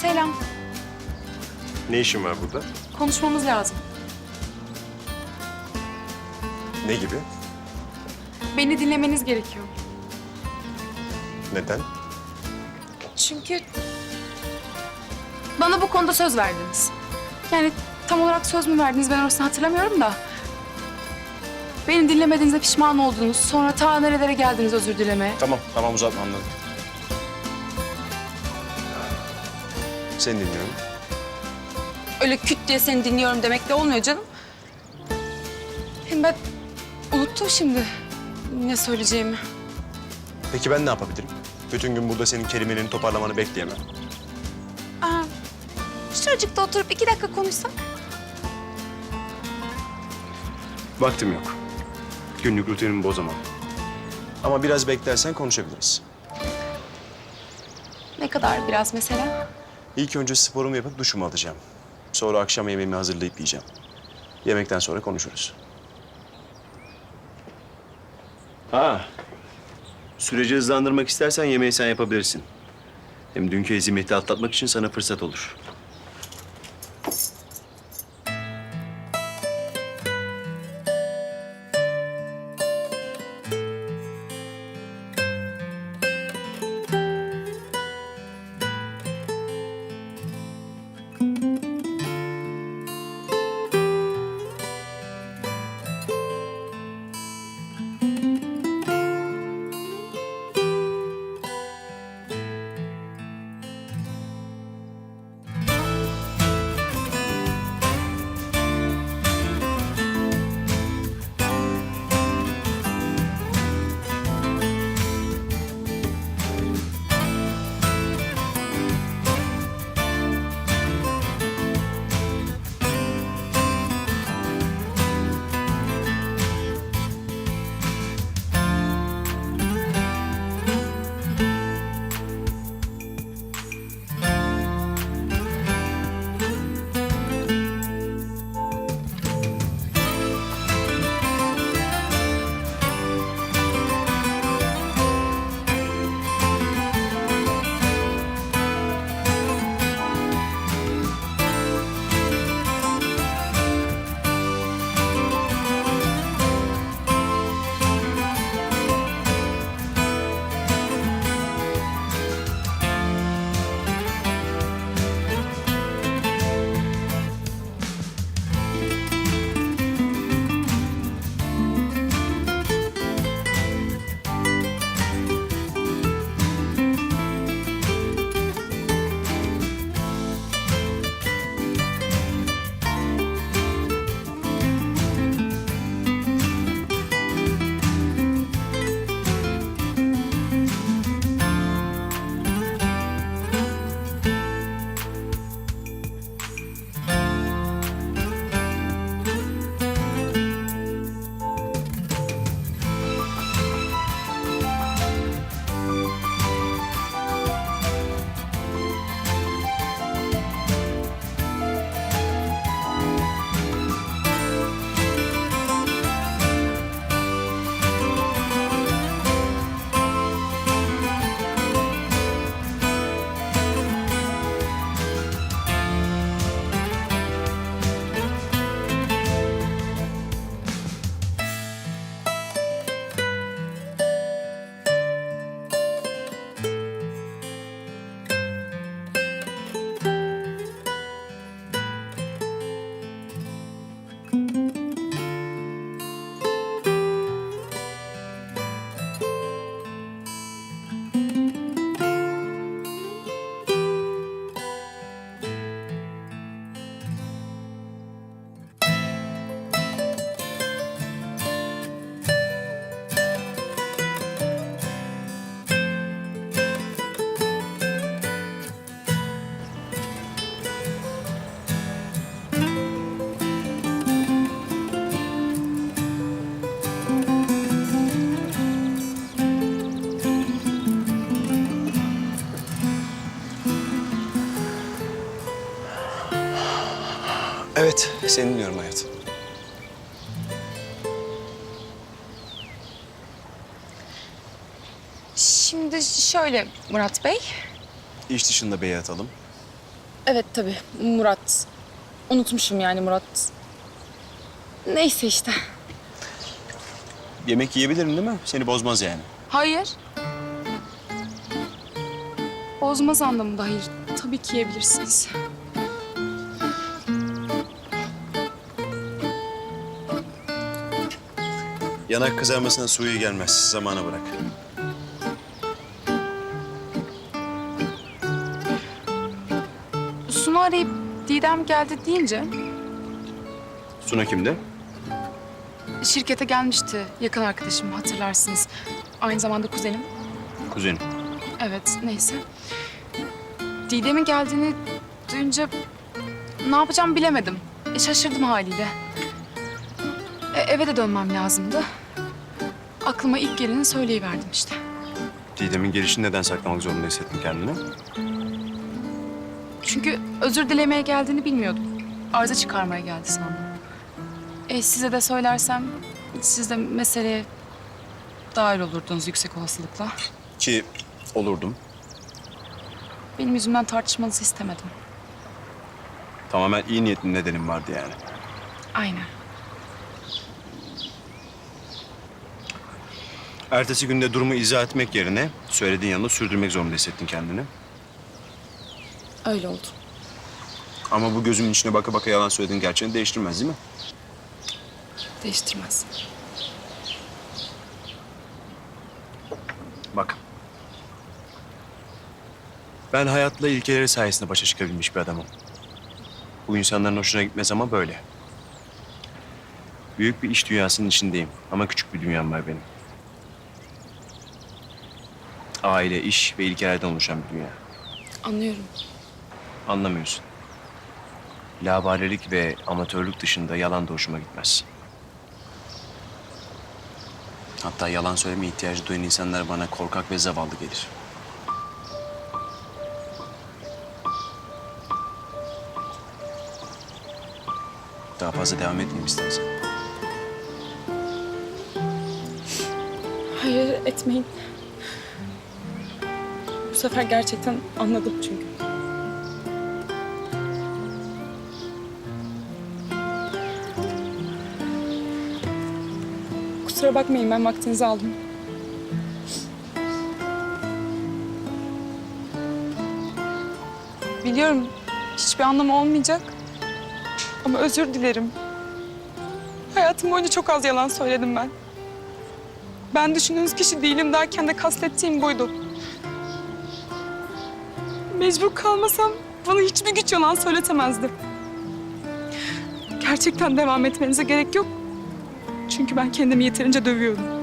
Selam. Ne işin var burada? Konuşmamız lazım. Ne gibi? Beni dinlemeniz gerekiyor. Neden? Çünkü bana bu konuda söz verdiniz. Yani tam olarak söz mü verdiniz ben orasını hatırlamıyorum da. Beni dinlemediğinize pişman oldunuz. Sonra ta nerelere geldiniz özür dilemeye. Tamam, tamam uzatma anladım. Seni dinliyorum. Öyle küt diye seni dinliyorum demek de olmuyor canım. Hem ben unuttum şimdi ne söyleyeceğimi. Peki ben ne yapabilirim? Bütün gün burada senin kelimelerini toparlamanı bekleyemem. Aa, şuracıkta oturup iki dakika konuşsak. Vaktim yok. Günlük rutinimi bozamam. Ama biraz beklersen konuşabiliriz. Ne kadar biraz mesela? İlk önce sporumu yapıp duşumu alacağım. Sonra akşam yemeğimi hazırlayıp yiyeceğim. Yemekten sonra konuşuruz. Ha. Süreci hızlandırmak istersen yemeği sen yapabilirsin. Hem dünkü ezimeti atlatmak için sana fırsat olur. Evet, seni dinliyorum hayat. Şimdi şöyle Murat Bey. İş dışında beye atalım. Evet tabii Murat. Unutmuşum yani Murat. Neyse işte. Yemek yiyebilirim değil mi? Seni bozmaz yani. Hayır. Bozmaz anlamında hayır. Tabii ki yiyebilirsiniz. Yanak kızarmasına suyu gelmez. Zamana bırak. Sunu arayıp Didem geldi deyince Suna kimde? şirkete gelmişti. Yakın arkadaşım hatırlarsınız. Aynı zamanda kuzenim. Kuzenim. Evet neyse. Didem'in geldiğini duyunca ne yapacağımı bilemedim. E, şaşırdım haliyle. E, eve de dönmem lazımdı. Aklıma ilk geleni söyleyiverdim işte. Didem'in gelişini neden saklamak zorunda hissettin kendini? Çünkü özür dilemeye geldiğini bilmiyordum. Arıza çıkarmaya geldi sandım. E, size de söylersem siz de meseleye dahil olurdunuz yüksek olasılıkla. Ki olurdum. Benim yüzümden tartışmanızı istemedim. Tamamen iyi niyetli nedenim vardı yani. Aynen. Ertesi günde durumu izah etmek yerine söylediğin yanında sürdürmek zorunda hissettin kendini. Öyle oldu. Ama bu gözümün içine baka baka yalan söylediğin gerçeğini değiştirmez değil mi? Değiştirmez. Bak. Ben hayatla ilkeleri sayesinde başa çıkabilmiş bir adamım. Bu insanların hoşuna gitmez ama böyle. Büyük bir iş dünyasının içindeyim ama küçük bir dünyam var benim. Aile, iş ve ilkelerden oluşan bir dünya. Anlıyorum. Anlamıyorsun. Laubalilik ve amatörlük dışında yalan da hoşuma gitmez. Hatta yalan söyleme ihtiyacı duyan insanlar bana korkak ve zavallı gelir. Daha fazla devam etmeyeyim istersen. Hayır etmeyin. Sefer gerçekten anladım çünkü. Kusura bakmayın ben vaktinizi aldım. Biliyorum hiçbir anlamı olmayacak. Ama özür dilerim. Hayatım boyunca çok az yalan söyledim ben. Ben düşündüğünüz kişi değilim derken de kastettiğim buydu. Mecbur kalmasam bana hiçbir güç yalan söyletemezdi. Gerçekten devam etmenize gerek yok. Çünkü ben kendimi yeterince dövüyorum.